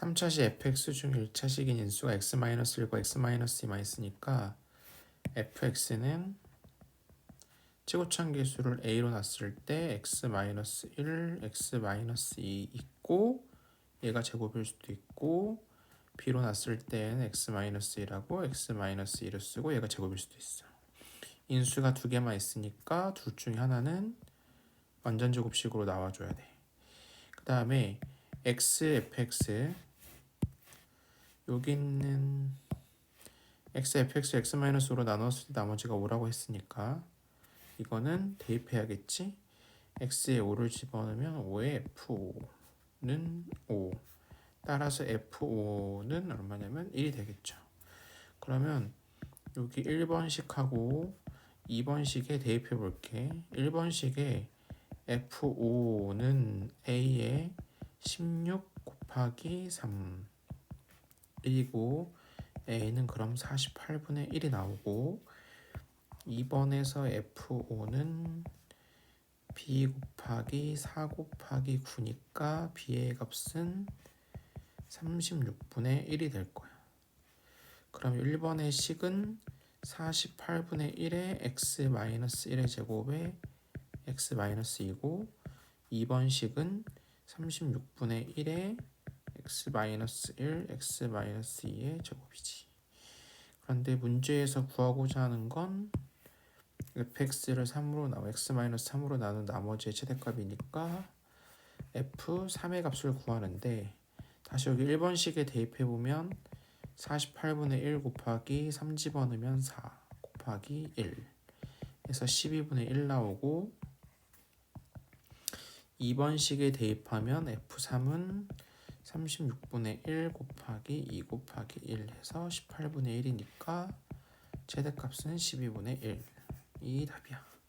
3차시 fx 중 1차식인 인수가 x-1과 x-2만 있으니까 fx는 최고차항계수를 a로 놨을 때 x-1, x-2 있고 얘가 제곱일 수도 있고 b로 놨을 때는 x-1하고 x-2를 쓰고 얘가 제곱일 수도 있어. 인수가 두 개만 있으니까 둘 중에 하나는 완전 제곱식으로 나와줘야 돼. 그 다음에 x, fx 여기 있는 x, fx, x-5로 나눴을 때 나머지가 5라고 했으니까 이거는 대입해야겠지? x에 5를 집어넣으면 5에 f5는 5 따라서 f5는 얼마냐면 1이 되겠죠. 그러면 여기 1번식하고 2번식에 대입해 볼게. 1번식에 f5는 a에 16 곱하기 3 1이고 a는 그럼 48분의 1이 나오고 2번에서 f5는 b 곱하기 4 곱하기 9니까 b의 값은 36분의 1이 될 거야. 그럼 1번의 식은 48분의 1의 x-1의 제곱에 x-2이고 2번 식은 36분의 1 의 x-1, x-2의 제곱이지. 그런데 문제에서 구하고자 하는 건 fx를 3으로 나누 x-3으로 나눈 나머지의 최대값이니까 f3의 값을 구하는데 다시 여기 1번식에 대입해 보면 48분의 1 곱하기 3 집어넣으면 4 곱하기 1 해서 12분의 1 나오고 2번식에 대입하면 f3은 36분의 1 곱하기 2 곱하기 1 해서 18분의 1이니까 최대값은 12분의 1이 답이야.